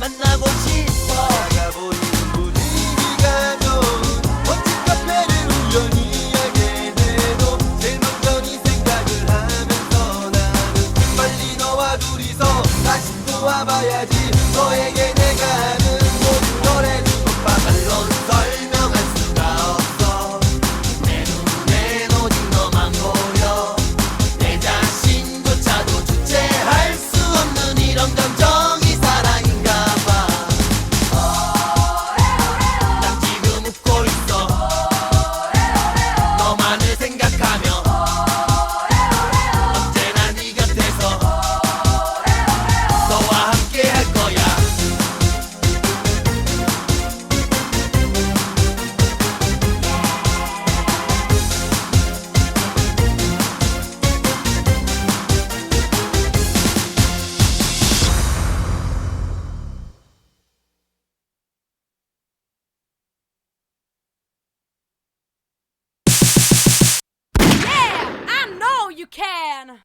만나고 싶어. 가보는 분위기가 좋은 멋진 카페를 우연히 알게 되도 제일 먼저 네 생각을 하면서 나는 빨리 너와 둘이서 다시 또 와봐야지. 너에게 you can.